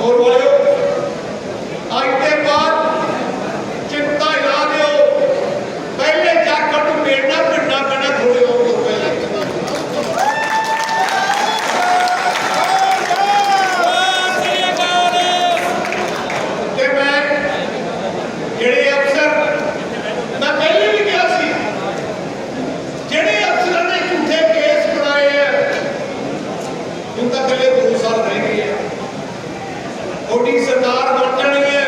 mejor vaya ਛੋਟੀ ਸਰਕਾਰ ਬਣ ਜਾਣੀ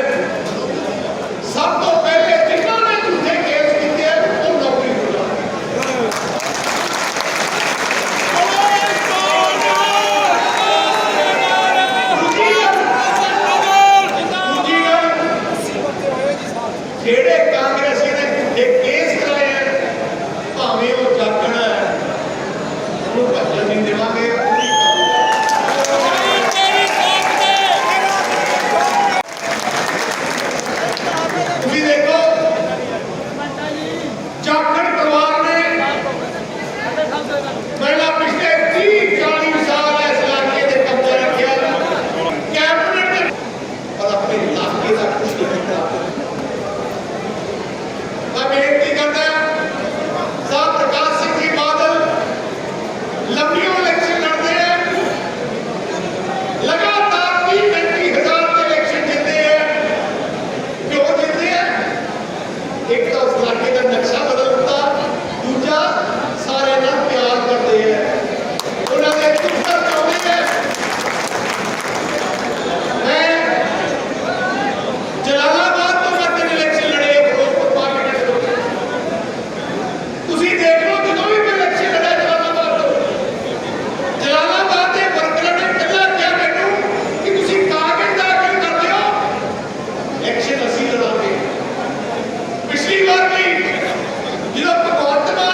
Bir dakika bağırdı mı?